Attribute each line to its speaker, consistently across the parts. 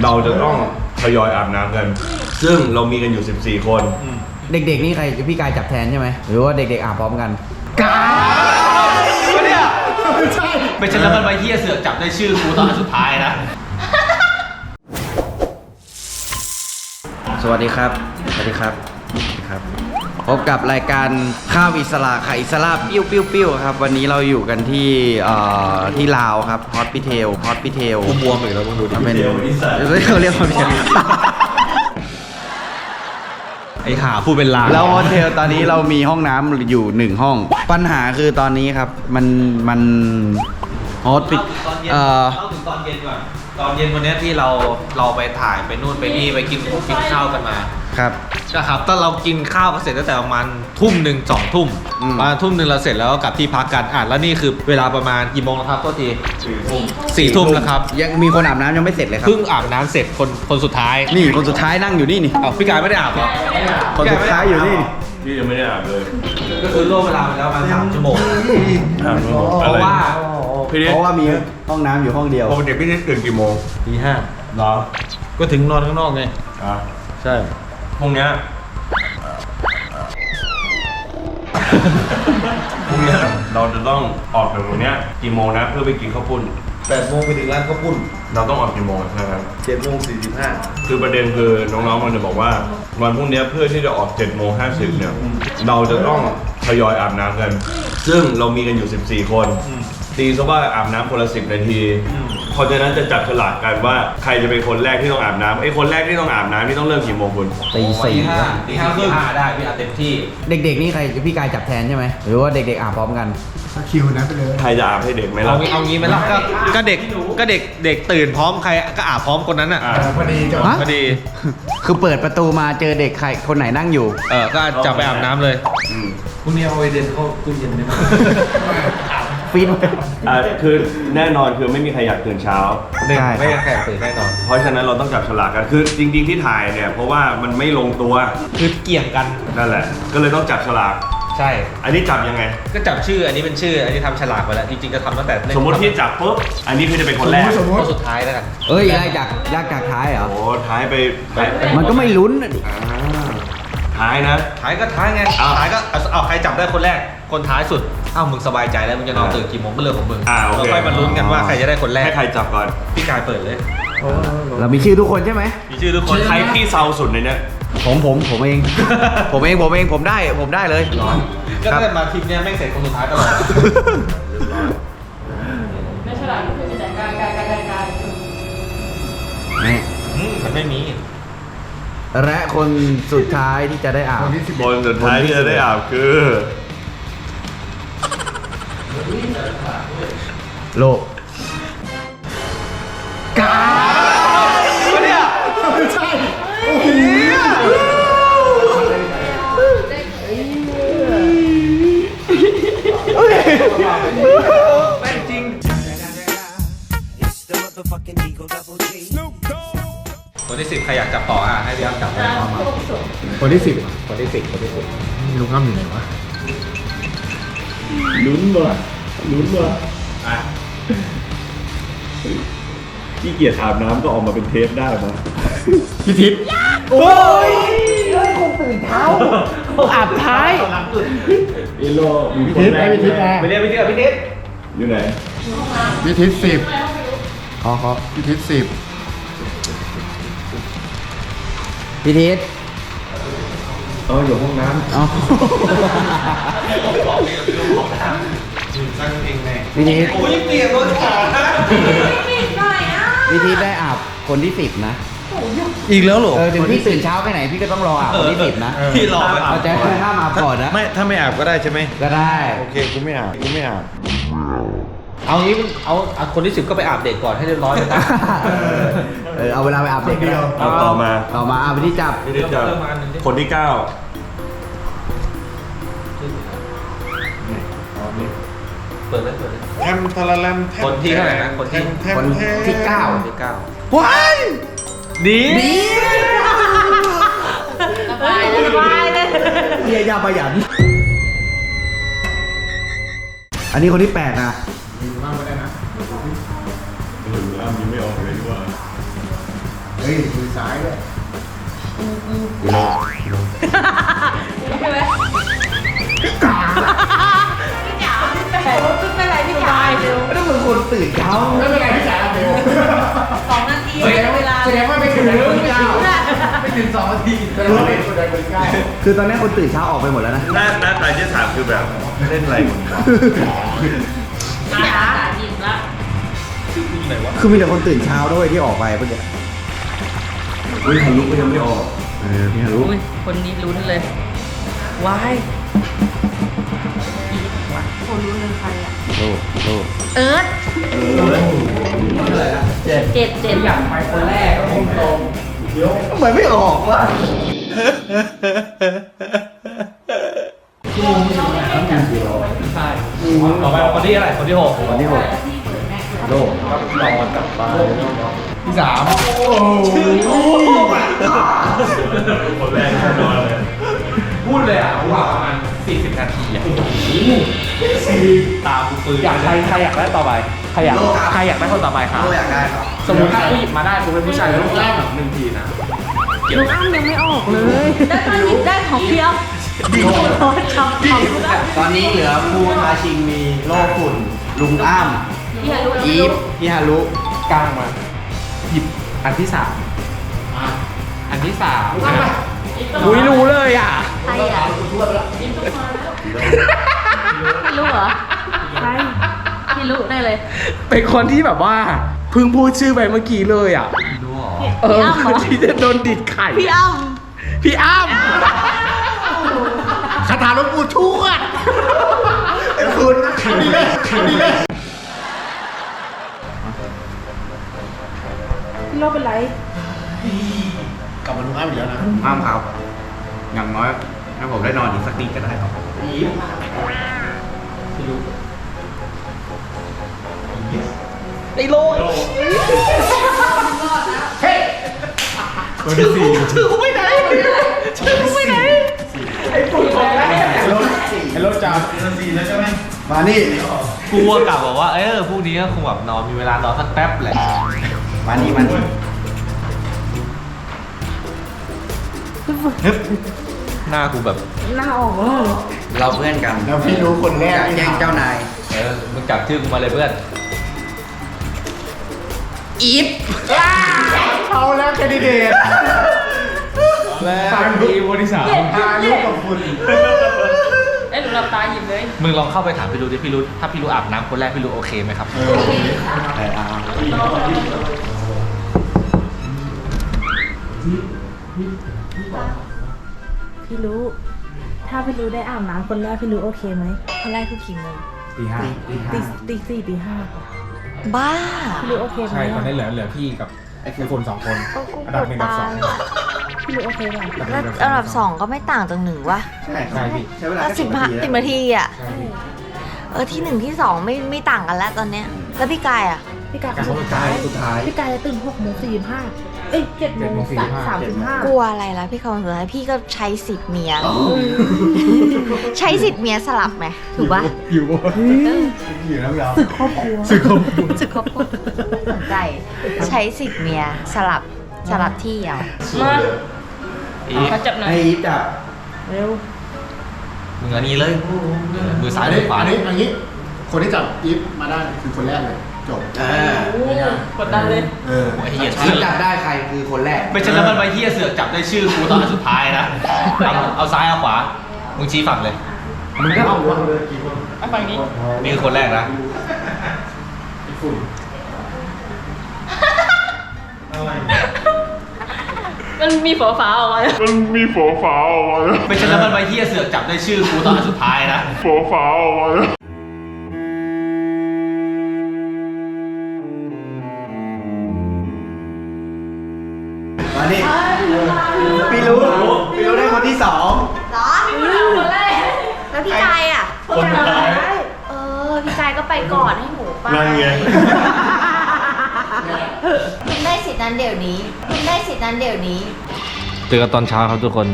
Speaker 1: เราจะต้องทยอยอาบน้ำกัน ซึ่งเรามีกันอยู่ 14 คน
Speaker 2: เด็กๆนี่ใครพี่กายจับแทนใช่ไหมหรือว่าเด็กๆอาบพร้อมกัน
Speaker 3: ไม่ใช่แล้วมันมาเฮียเสือกจับได้ชื่อกูตอนสุดท้ายนะ
Speaker 2: สวัสดีครับ สวัสดีครับสวัสดีครับ พบกับรายการข้าวอิสระไข่อิสระปิ้วปิ้วปิ้วครับ วันนี้เราอยู่กันที่เอ่อที่ลาวครับฮอตพิเทลฮอตพิเทล
Speaker 3: กูบวมอีกแล้วมึงดูดิ
Speaker 2: เป็น
Speaker 1: Hospital อีสาน
Speaker 2: เขาเรียกว่า
Speaker 3: ไอ้ห่าพูดเป็นลาง
Speaker 2: แล้วโฮเทลตอนนี้เรามีห้องน้ำอยู่หนึ่งห้อง ปัญหาคือตอนนี้ครับ มันมันโฮสปิ
Speaker 3: ตอนเย็น
Speaker 2: เอ่อ
Speaker 3: เล่าถึงตอนเย็นก่อน ตอนเย็นวันเนี้ยที่เราเราไปถ่ายไปนู่นไปนี่ไปกินกินข้าวกันมา
Speaker 2: ครับ
Speaker 3: นะครับตอนเรากินข้าวกันเสร็จตั้งแต่ประมาณทุ่มหนึ่งสองทุ่ม
Speaker 2: อืม
Speaker 3: ประมาณทุ่มหนึ่งเราเสร็จแล้วก็กลับที่พักกันอะแล้วนี่คือเวลาประมาณกี่โมงแล้วครับตัวทีสี่ทุ่มแล้วครับ
Speaker 2: ยังมีคนอาบน้ำยังไม่เสร็จเลยครับ
Speaker 3: เพิ่งอาบน้ำเสร็จคนคนสุดท้าย
Speaker 2: นี่คนสุดท้ายนั่งอยู่นี่นี่
Speaker 3: อ้าวพี่กายไม่ได้อาบเหรอ
Speaker 2: คนสุดท้ายอยู่นี่นี่
Speaker 1: พี่ยังไม่ได้อาบเลย
Speaker 3: ก็คือล่วงเวลาไปแล้วประมาณสามชั่วโมง
Speaker 1: อาบแล้ว
Speaker 3: เพ
Speaker 1: อะไร
Speaker 3: ราะว่า
Speaker 1: พี่นิด
Speaker 2: เพราะว่ามีห้องน้ำอยู่ห้องเดียว
Speaker 1: ปกติพี่นิดตื่นกี่โมง
Speaker 3: ตีห้า
Speaker 1: เหรอ
Speaker 3: ก็ถึงนอนข้างนอกไง
Speaker 1: อะ
Speaker 3: ใช่
Speaker 1: พรุ่งเนี้ยพรุ่งเนี้ยเราจะต้องออกจากตรงเนี้ยกี่โมงนะเพื่อไปกินข้าวปุ้น
Speaker 4: แปดโมงไปถึงร้านข้าวปุ้น
Speaker 1: เราต้องออกกี่โมงนะครับ
Speaker 4: เจ็ดโมงสี่สิบห้า
Speaker 1: คือประเด็นคือน้องๆมันจะบอกว่า วันพรุ่งนี้เพื่อที่จะออก7จ็ดโมงห้เนี่ยเราจะต้องทยอยอาบน้ำกัน ซึ่งเรามีกันอยู่ 14 คนตีซะว่าอาบน้ำคนละสิบนาที เพราะฉะนั้นจะจับฉลากกันว่าใครจะเป็นคนแรกที่ต้องอาบน้ำไอ้คนแรกที่ต้องอาบน้ำนี่ต้องเริ่มกี่โมงคุณ
Speaker 2: ตีสี่
Speaker 3: ตีห้าตีห้าครึ่งได้พี่อาบเต็มที่
Speaker 2: เด็กๆนี่ใครพี่กายจับแทนใช่ไหมหรือว่าเด็กๆอาบพร้อมกัน
Speaker 4: คิวนั้นไปเลย
Speaker 1: ใครจะอาบให้เด็กไหม
Speaker 3: เอา
Speaker 1: ล่ะ
Speaker 3: งี้เอางี้ไหมล่ะก็ก็เด็กก็เด็กเด็กตื่นพร้อมใครก็อาบพร้อมคนนั้นอะ
Speaker 1: อะ
Speaker 4: พอดีจะ
Speaker 2: ฮะ
Speaker 3: พอดี
Speaker 2: คือเปิดประตูมาเจอเด็กใครคนไหนนั่งอยู่
Speaker 3: เออก็จะไปอาบน้ำเลย
Speaker 1: อืม
Speaker 4: พรุ่งนี้เอาไวเดนเข้าตู้เย็นได้ไหม
Speaker 2: ฟิน
Speaker 1: อะคือแน่นอนคือไม่มีใครอยากตื่นเช้า
Speaker 3: หนึ่ง
Speaker 2: ใช่
Speaker 3: ไม่แข่งตื่นแน่นอน
Speaker 1: เพราะฉะนั้นเราต้องจับฉลากกันคือจริงๆที่ถ่ายเนี่ย เพราะว่ามันไม่ลงตัว
Speaker 3: คือเกี่ยงกัน
Speaker 1: นั่นแหละ ก็เลยต้องจับฉลาก
Speaker 3: ใช่
Speaker 1: อันนี้จับยังไง
Speaker 3: ก็จับชื่ออันนี้เป็นชื่อ อันนี้ทำฉลากไปแล้ว จริงๆจะทำตั้งแต่เล่น
Speaker 1: สมมติที่จับปุ๊บอันนี้คือจะเป็นคนแรก
Speaker 4: สมม
Speaker 3: ค
Speaker 4: ติ
Speaker 3: นสุดท้ายแล้วกัน
Speaker 2: เอ้ยไล่จากลากจากท้ายเหรอ
Speaker 1: โอ้ท้ายไปไปไป
Speaker 2: มันก็ไม่ลุ้นน่ะดิ
Speaker 1: อ่าท้ายนะ
Speaker 3: ท้ายก็ท้ายไง
Speaker 1: อ้าว
Speaker 3: ท้ายก็เอาเอาใครจับได้คนแรก คนท้ายสุด อ้าวมึงสบายใจแล้วมึงจะนอน
Speaker 1: อ่า
Speaker 3: ตื่นกี่โมงก็เรื่องของมึง
Speaker 1: อ่าโอเค
Speaker 3: เราค่อยมาลุ้นกันว่าใครจะได้คนแรก
Speaker 1: ให้ใครจับก่อน
Speaker 3: พี่กายเปิดเลย
Speaker 2: เรามีชื่อทุกคนใช่ไหม
Speaker 3: มีชื่อทุกค
Speaker 1: คนนใครที่เซาสุดในเนี้ย
Speaker 2: ผมผมผมเอง ผมเองผมเองผมได้ผมได้เลย
Speaker 3: ก็ได้มาทีมเนี้ยแม่งเสร็จคนสุดท้ายตลอด
Speaker 5: ไม่ฉลาดก็คือมีแต่การการการการการ
Speaker 2: นี่
Speaker 3: อืมมันไม่มี
Speaker 2: และคนสุดท้ายที่จะได้อาบ
Speaker 4: คนที่สิบ
Speaker 1: คนสุดท้ายที่จะได้อาบคือ
Speaker 2: โลก
Speaker 3: คนที่สิบใครอยากจับต่ออะให้พี่อ้ำจับเลย
Speaker 4: คนที่สิบ
Speaker 3: คนที่สิบคนที่สิบ
Speaker 4: ลุงอ้ำอยู่ไหนวะ
Speaker 1: ลุ้นว่ลุ้นว่อะ ขี้เกียจอาบน้ำก็ออกมาเป็นเทปได้มา
Speaker 4: พี่ทิพย์
Speaker 2: อาบท้าย
Speaker 1: อีโลมีคนแรก
Speaker 4: พี่ทิพย์
Speaker 3: ไปเรียกพี่ทิพย์พี่ทิพย์
Speaker 1: อยู่ไหน
Speaker 4: พี่ทิพย์สิบ
Speaker 2: ขอขอ
Speaker 4: พี่ทิพย์สิบ
Speaker 2: พี่ทิศ
Speaker 1: เอออยู่ห้องน้ำ
Speaker 2: เอา
Speaker 3: ตั้งเองแน่
Speaker 2: พี่ทิศ
Speaker 3: โอ้ยเปลี่ยนรถขา
Speaker 5: ปิดหน่อยอะ
Speaker 2: พี่ทิศได้อาบคนที่สิบนะ
Speaker 3: อีกแล้วเหรอ
Speaker 2: เออถึงพี่ตื่นเช้าแค่ไหนพี่ก็ต้องรออาบคนที่สิบนะ
Speaker 3: พี่รอไป
Speaker 2: เอาใจคือห้ามอาบก่อนนะ
Speaker 4: ไม่ถ้าไม่อาบก็ได้ใช่ไหม
Speaker 2: ก็ได้
Speaker 4: โอเคกูไม่อาบกูไม่อาบ
Speaker 3: เอางี้มันเอาเอาคนที่สิบก็ไปอาบเด็กก่อนให้เรียบร้อยเลยนะ
Speaker 2: เออเอาเวลาไปอาบเด็กก็ได้
Speaker 1: เอาต่อมา
Speaker 2: ต่อมาอาบที่จับ
Speaker 1: พี่นิดจะ
Speaker 3: เริ่มมาอันหนึ่งดิ
Speaker 1: คนที่เก้า
Speaker 3: เปิดเลยเปิดเลย
Speaker 4: แทมทาราแลมแทม
Speaker 3: คนที่เท่าไหร่นะคนที่
Speaker 4: แทม
Speaker 2: คน
Speaker 4: แทม
Speaker 2: ที่เก้า
Speaker 3: คนที่เก้า
Speaker 4: ว้าย
Speaker 3: ดี
Speaker 5: สบายเลยสบายเลย
Speaker 2: เฮียยาประหยันอันนี้คนที่แปดนะ
Speaker 1: อ้ามยิ้มไม่ออกเลยดีกว่า
Speaker 5: ใช่ไหม
Speaker 2: คนตื่นเช้า
Speaker 6: ไม่เป็นไรพี่จ๋าเดี๋ยว
Speaker 5: สองนาทีเวลา
Speaker 6: แสดงว่าไม่ถึงเก้าไม่ถึงสองนาทีแต่รู้ว่าเป็นคนใดคนเก้า
Speaker 2: คือตอนนี้คนตื่นเช้าออกไปหมดแล้วนะ
Speaker 1: หน้าหน้าตาที่ถามคือแบบเล่นอะไรกันวะ
Speaker 5: พี่จ๋ายิ้มละ
Speaker 2: คือมีแต่คนตื่นเช้าด้วยที่ออกไปเมื่อกี้
Speaker 1: เฮ้ยทะลุก็ยังไม่ออก
Speaker 2: เออพี่ฮารุ
Speaker 5: อุ้ยคนนี้ลุ้นเลย ว้ายคนลุ้นเลยใครอะ
Speaker 2: โลโล
Speaker 5: เอิร์ธเจ็ดเจ็ดเจ็ดอยากไปคนแรก
Speaker 2: ทำไมไม่ออกวะ
Speaker 3: ต่อไปคนที่อะไรคนที่หก
Speaker 2: วันที่หกโล
Speaker 6: ที่สาม
Speaker 1: คนแรกแน่นอนเลย
Speaker 3: พูดเลยอะว่าประมาณ 40 นาทีอะตากูปืนอยากใครใครอยากได้ต่อไปใครอยากใครอยากได้คนต่อไปครับ
Speaker 2: โลอยากได้ครับ
Speaker 3: สมมติถ้าผู้หญิงมาได้กูเป็นผู้ชายแล้วแรกแบบหนึ่งทีนะ
Speaker 5: ลุงอ้ำยังไม่ออกเลยได้ตอนหยิบได้ของเพียวดีโคตรชอบของกูได้
Speaker 2: ตอนนี้เหลือภูทาชิงมีโลฝุ่นลุงอ้าม
Speaker 5: พี่ฮารุ
Speaker 2: อีฟพี่ฮารุ
Speaker 3: กลางมาหยิบอันที่สามอันที่สามอุ้ยรู้เลยอะ
Speaker 5: ใครอะพี่รู้เหรอใครพี่รู้ได้เลย
Speaker 3: เป็นคนที่แบบว่าเพิ่งพูดชื่อไปเมื่อกี้เลยอะเออ
Speaker 5: พี่อ้ำเหรอ
Speaker 3: ที่จะโดนดิดไข่
Speaker 5: พี่อ้ำ
Speaker 3: พี่อ้ำ
Speaker 6: คาถาหลวงปู่ทว ม
Speaker 2: ได้นอนอีกสักนิดก็ได้ครับอีฟ
Speaker 3: ไอ้โล
Speaker 6: ตัวที่สี่
Speaker 3: ชื่อกูไปไหนชื่อกูไปไหน
Speaker 6: ไอ้รถจับตัวสี่แล้วใช่ไหม
Speaker 2: มานี่
Speaker 3: กูกลับบอกว่าเออพรุ่งนี้ก็คงแบบนอนมีเวลานอนสักแป๊บแหละ
Speaker 2: มานี่มานี่
Speaker 3: หน้ากูแบบ
Speaker 5: หน้าออกเลย
Speaker 2: เราเพื่อนกัน
Speaker 6: แล้วพี่รู้คนแรก
Speaker 2: แย่งเจ้านาย
Speaker 3: เออ มึงจับชื่อกูมาเลยเพื่อน
Speaker 2: อีฟ
Speaker 6: เอาแล้วแคนดิเดตแล้วทางดีบริษัททางลูกกับคุณ
Speaker 5: เอ้ยหนูหลับตาหยิบเลย
Speaker 3: มึงลองเข้าไปถามพี่รู้ดิพี่รู้ถ้าพี่รู้อาบน้ำคนแรกพี่รู้โอเคไหมครับ
Speaker 2: เออเอา
Speaker 7: พี่รู้ ถ้าพี่รู้ได้อาบน้ำคนแรกพี่รู้โอเคไหม
Speaker 5: คนแรกคือกี่โมง
Speaker 4: ตีห้า
Speaker 7: ตีตีสี่ตีห้าค่ะ
Speaker 5: บ้า
Speaker 7: พี่รู้โอเคไหม
Speaker 4: ใช่ตอน
Speaker 7: อะ
Speaker 4: นี้เหลือเหลือพี่กับไอ้คนสองคน
Speaker 5: ก็กู
Speaker 4: อัน
Speaker 5: ป
Speaker 4: ดับ
Speaker 5: วด
Speaker 4: หนึ่งอันดั
Speaker 5: ตา
Speaker 4: บสอง
Speaker 7: พี่รู้โอเคไหม
Speaker 5: แล้วอันดับสองก็ไม่ต่างจากหนึ่งวะ
Speaker 2: ใช่
Speaker 4: ใช่พี่
Speaker 2: ใช้เวลา
Speaker 5: ก็
Speaker 2: แค่
Speaker 5: สิบห้า
Speaker 2: นาที
Speaker 5: สิบนาทีอะเออที่หนึ่งที่สองไม่ไม่ต่างกันแล้วตอนเนี้ย แล้วพี่กายอะ
Speaker 7: พี่กาย
Speaker 2: การสุดท้ายสุดท้าย
Speaker 7: พี่กายจะตื่นหกโมงสี่สิบห้า เอ้ยเจ็ดโมงสามสิบห้าก
Speaker 5: ลัวอะไรล่ะพี่คำสุดท้ายพี่ก็ใช้สิทธิ์เมีย ใช้สิทธิ์เมียสลับไหมถูกปะ
Speaker 6: อยู่อยู่แล้วเรา
Speaker 7: สึกครอบครัว
Speaker 5: สึกครอบครัวสนใจใช้สิทธิ์เมียสลับสลับที่เอามา
Speaker 3: อีฟ
Speaker 5: เขาจับหน่อย
Speaker 2: ให้อีฟจับ
Speaker 7: เร็ว
Speaker 3: มึงอันนี้เลยมือซ้าย
Speaker 6: อัน
Speaker 3: มื
Speaker 6: นี้
Speaker 3: อขวา
Speaker 6: อันนี้อันนี้คนที่จับอีฟมาได้คือคนแรกเลย จบ
Speaker 2: อ่าก
Speaker 5: ดดันเลย
Speaker 6: เออ
Speaker 3: ไอ้เหี้ย
Speaker 2: อี
Speaker 3: ชื่
Speaker 2: ฟ
Speaker 3: อ
Speaker 2: จับได้ใครคือคนแรก
Speaker 3: ไม่ใช่แล้วมันไปเหี้ยเสือกจับได้ชื่อกูตอนอันสุดท้ายนะเอาเอาซ้ายเอาขวา มึงชี้ฝั่งเลย
Speaker 6: มึงก็เอาวันเลยกี่คน
Speaker 5: อะฝั่งนี้
Speaker 3: นี่คือคนแรกนะ
Speaker 6: ฝุ่น
Speaker 5: มันมีฝาฝาออกมาแล้ว
Speaker 3: ไม่ใช่แล้วมันไปเหี้ยเสือกจับได้ชื่อกูตอนอันสุดท้ายนะ
Speaker 2: มา น
Speaker 5: ให้หนูไป
Speaker 1: นั่นไง
Speaker 5: คุณได้สิทธินั้นเดี๋ยวนี้ คุณได้สิทธินั้นเดี๋ยวนี้
Speaker 3: เจอกันตอนเช้าครับทุกคน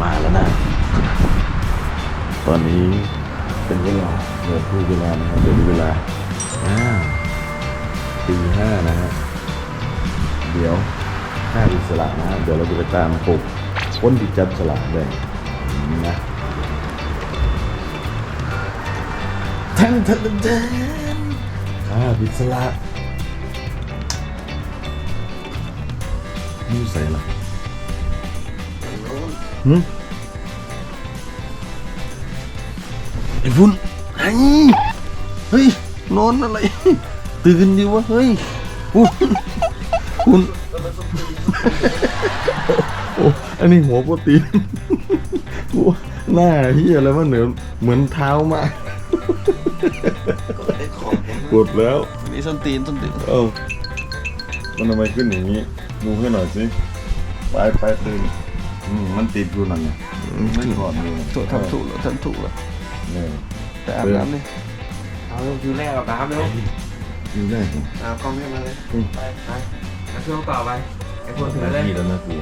Speaker 2: มาแล้วนะ
Speaker 8: ตอนนี้เป็นเวลาเดี๋ยวพูดเวลานะครับเดี๋ยวดูเวลาอ่าตีห้านะฮะเดี๋ยว ห้าอิสระนะเดี๋ยวเราจะไปตามปลุกคนที่จับสลากด้วยนะทั้งทั้งทั้งห้าอิสระนี่ใส่ละหืมไอ้ฟุ้นไอ้ยเฮ้ยนอนอะไร ตื่นดิวะเฮ้ยฟุ้นฟุ้น โอ้อันนี้หัวโปรตีนหัวหน้าเฮียอะไรวะเหนือเหมือนเท้ามากกดแล้ว
Speaker 9: นี่ส้นตีนส้นตีน
Speaker 8: เอ้ามันทำไมขึ้นอย่างนี้ ดูให้หน่อยสิไปไปตื่นอืมมันติดอยู่นั่นไงไม่ถอดเลย
Speaker 9: ถูกทำถูกแล้วทำถูกแล้ว
Speaker 8: เนี่ย
Speaker 9: ไปอาบน้ำเลยเอาเร็วคิวแรกอาบน้ำเร็ว
Speaker 8: อยู่ได้เหรอ
Speaker 9: เอากล้องให้มาเลย
Speaker 8: อืม
Speaker 9: ไปไปเอาช่วงต่อไป ไอ้พวกถือ
Speaker 8: หน้า
Speaker 9: เลย
Speaker 8: ที่แล้วนะกู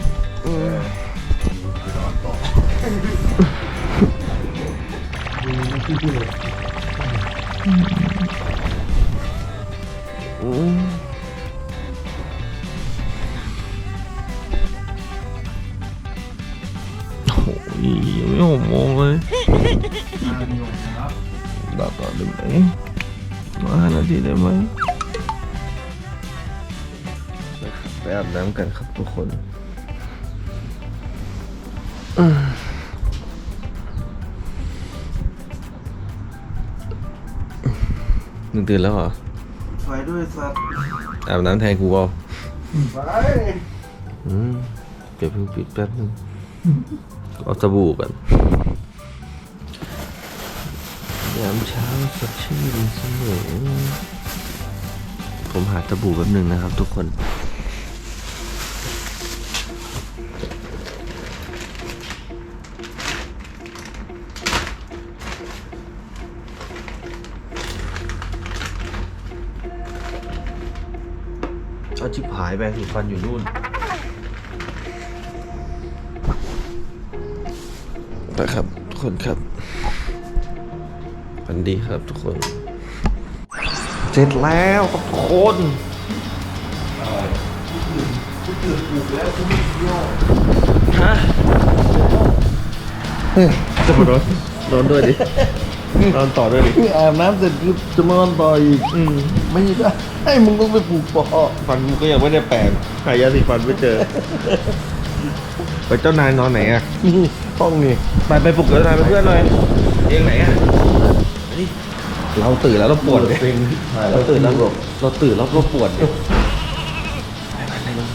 Speaker 8: โอ้ยยังไม่หกโมงเลยดับต่อได้ไหมมาห้านาทีได้ไหม อาบน้ำกันครับทุกคนอืมมึงตื่นแล้วเหรอ
Speaker 9: ไฟด้วยสัตว์
Speaker 8: อาบน้ำแทนกูเอาอืมเดี๋ยวเพิ่งปิดแป๊บนึงเอาสบู่กันยามเช้าสดชื่นเสมอผมหาสบู่แป๊บนึงนะครับทุกคนา
Speaker 9: ชิบหายไปถูกฟันอยู่นู่น
Speaker 8: นะครับ ทุกคนครับฝันดีครับทุกคน
Speaker 9: เสร็จแล้วครับทุกคนจะมานอนนอนด้วยดิ นอนต่อด้วยดิ
Speaker 8: อาบน้ำเสร็จคือจะมานอนต่ออีกไม่ได้ให้มึงต้องไปปลูกปอ
Speaker 9: ฟันกูก็ยังไม่ได้แปรงหายาสีฟันไม่เจอไปเจ้านายนอนไหนอะ
Speaker 8: นี่ห้องนี่
Speaker 9: ไปไปปลุกเจ้านายเป็นเพื่อนหน่อยเองไหนอะนี่เราตื่นแล้วเราปวดเลย
Speaker 8: เพลงที่ถ่าย
Speaker 9: เราตื่นแล้วเราตื่นแล้วเราปวดเลยไปไปไปเลย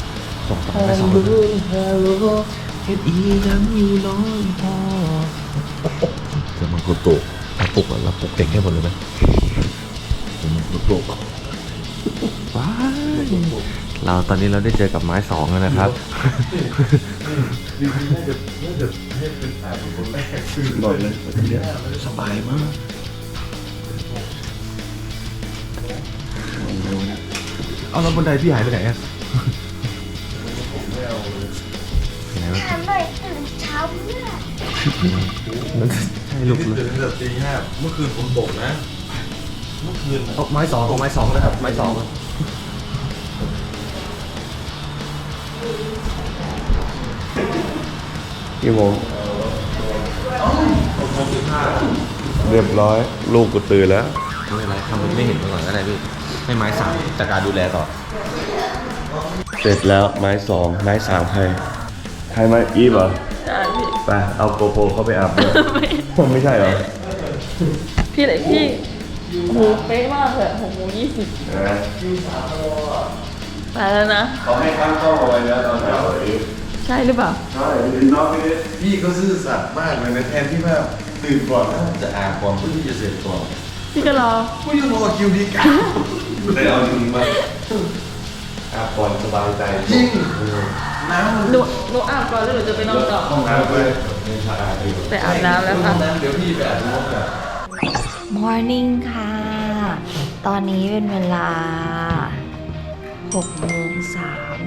Speaker 9: ส่งต่อไปสองเฮ็ดอียังอยู่น้อยพอ
Speaker 8: จะมันก็ตก
Speaker 9: เราปลุกอะเราปลุกเด็กให้หมดเลยไหม
Speaker 8: จะมันก็ตก
Speaker 9: ว้ายเราตอนนี้เราได้เจอกับไม้สองแล้วนะครับ
Speaker 8: บอกเลย
Speaker 9: สบายมากเอาแล้วบันไดพี่หายไปไหนอะ
Speaker 10: ถามหน่อยตื่นเช้าเพื่อ
Speaker 9: ใช่ลูกเลย
Speaker 8: ตื่นแต่ตีห้าเมื่อคืนผมตกนะ
Speaker 9: เอาไม้สองของไม้สองนะครับ ไม้สอง
Speaker 8: กี่โมงเรียบร้อย ลูกก็ตื่นแล้ว
Speaker 9: ไม่เป็นไรทำเป็นไม่เห็นมาก่อนก็ได้พี่ให้ไม้สามจากการดูแลต่อ
Speaker 8: เสร็จแล้วไม้สองไม้สามใครใครไม้อีฟเหรอ ไปเอาโกโปรเข้าไปอาบเลยไม่ใช่เหรอ
Speaker 4: พี่ไหนพี่โหเป๊ะมากเลยหกโมงยี่สิบไปแล้วนะ
Speaker 8: เขาให้ตั้งกล้องเอาไว้แล้วตอนเช้าอีฟ
Speaker 4: ใช่หรือเปล่า
Speaker 8: ใช่น้องพี่พี่ก็ซื่อสัตย์มากเลยนะแทนที่ว่าตื่นก่อนนะจะอาบก่อนเพื่อที่จะเสร็จก่อน
Speaker 4: พี่ก็รอ
Speaker 8: กูยังรอคิวดีกันได้เอาจริงมาอาบก่อนสบายใจจริงน้ำ
Speaker 4: หนูหนูอาบก่อนแล้วหนูจะไปนอนต่อ
Speaker 8: ห้องน้ำเลยในชาอาดี
Speaker 4: ไปอาบน้ำแล้วค่ะ
Speaker 8: เดี๋ยวพี่ไปอาบน้ำกัน
Speaker 10: Morning ค่ะ ตอนนี้เป็นเวลา6โมง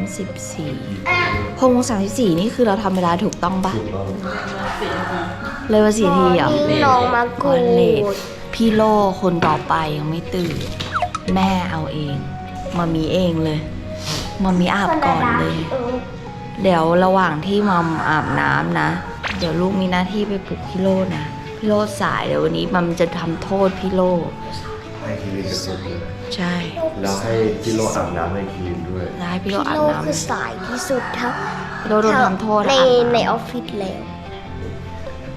Speaker 10: 34 6โมง34 นี่คือเราทำเวลาถูกต้องปะเลยมาสี่ทีเหรอ
Speaker 5: น้องมากู
Speaker 10: ก่อนเลทพี่โลคนต่อไปยังไม่ตื่น แม่เอาเอง มามีเองเลย มามีอาบก่อนเลย
Speaker 5: เออ
Speaker 10: เดี๋ยวระหว่างที่มัมอาบน้ำนะ เดี๋ยวลูกมีหน้าที่ไปปลุกพี่โลนะ พี่โลสายเดี๋ยววันนี้มัมจะทำโทษพี่โล
Speaker 1: ให้คิรินเป็นคนเลย
Speaker 10: ใช่
Speaker 1: แล้วให้พี่โลอาบน้ำให้คิรินด้วย
Speaker 10: แล้วให้พี่โล
Speaker 5: พี่
Speaker 10: อาบ
Speaker 5: โล
Speaker 10: น้ำ
Speaker 5: คือสายที่สุดทั้ง
Speaker 10: พี่โลโดนทำโทษ
Speaker 5: ใน
Speaker 10: อาบน้ำ
Speaker 5: ในออฟฟิศแล้ว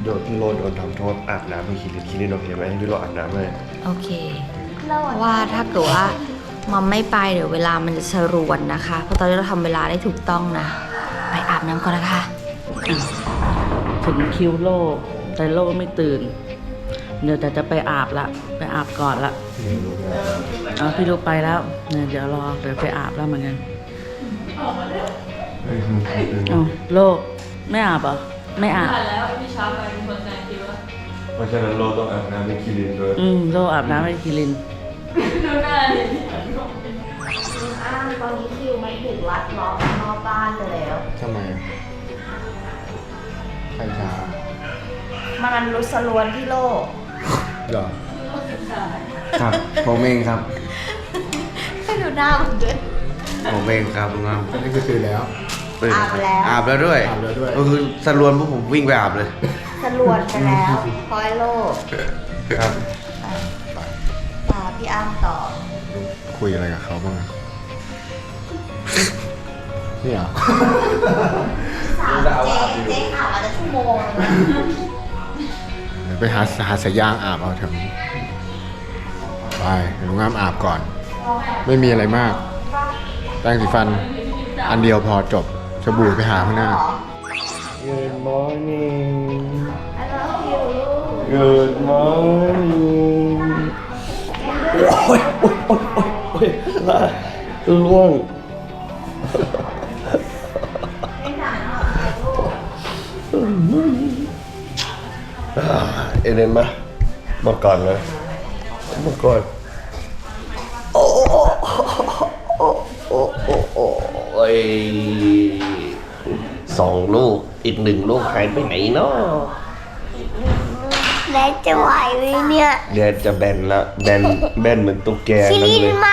Speaker 1: โดนพี่โลโดนทำโทษอาบน้ำให้คิรินคิรินโอเคไหมให้พี่โลอาบน้ำให้
Speaker 10: โอเคเพราะว่าถ้าเกิดว่ามัมไม่ไปเดี๋ยวเวลามันจะสรวนนะคะ เพราะตอนนี้เราทำเวลาได้ถูกต้องนะไปอาบ น้ำก่อนนะคะ
Speaker 11: ถึงคิวโลก แต่โลกไม่ตื่น เดี๋ยวแต่จะไปอาบละ ไปอาบก่อนละเอาพี่ลูกไปแล้วเนี่ยเดี๋ยวรอเดี๋ยวไปอาบแล้วเหมือนกันเอาโลกไม่อาบเหรอไม่อาบ
Speaker 1: เพราะฉะนั้นโลต้องอาบน้ำให้คิรินด้วย
Speaker 11: อืมโลกอาบน้ำให้คิริน
Speaker 10: อ้า วตอนนี้คิวมันถึงวัดล้อมนอกบ้านแล้ว
Speaker 6: ทำไมใครช้า
Speaker 10: มันรุสลวนที่โลก
Speaker 6: เหรอ
Speaker 2: ครับ ผมเองครับ
Speaker 5: ให้ดูหน้ามันด้วย
Speaker 2: ผมเองครับงาม
Speaker 6: นี่คือตื่นแล้ว
Speaker 2: ตื่น
Speaker 5: อาบแล้ว
Speaker 2: อาบแล้วด้วย
Speaker 6: อาบแล้วด้วย
Speaker 2: ก็คือสรวนพวกผมวิ่งไปอาบเลย
Speaker 5: สรวนไปแล้วพอยโลก
Speaker 2: ครับ
Speaker 5: ตาพี่อ้ำต่อ
Speaker 6: คุยอะไรกับเขาบ้างอะ นี่เหรอ
Speaker 5: สาวเจ๊เจ๊อาบมาจะชั่วโมงเลยนะ
Speaker 6: เดี๋ยวไปหาหาสายยางอาบเอาแถวนี้ไปเดี๋ยวลุงงามอาบก่อน ไม่มีอะไรมาก แป้งสีฟันอันเดียวพอจบสบู่ไปหาข้างหน้า
Speaker 1: Good morning
Speaker 5: I love you
Speaker 1: Good morning โอ้ยโอ้ยโอ้ยโอ้ยโอ้ยล่าล่วง เอเดนมามาก่อนเลยมาก่อนโอ้โอ้โอ้โอ้โอ้โอ้โอ้ยสองลูกอีกหนึ่งลูกหายไปไหนเนาะ
Speaker 5: แล้วจะไหวไหมเนี่ย
Speaker 1: เดี๋ยวจะแบนละแบนแบนเหมือนตุ๊กแก
Speaker 5: คิ
Speaker 1: นั่น
Speaker 5: ริน
Speaker 1: เลย
Speaker 5: มา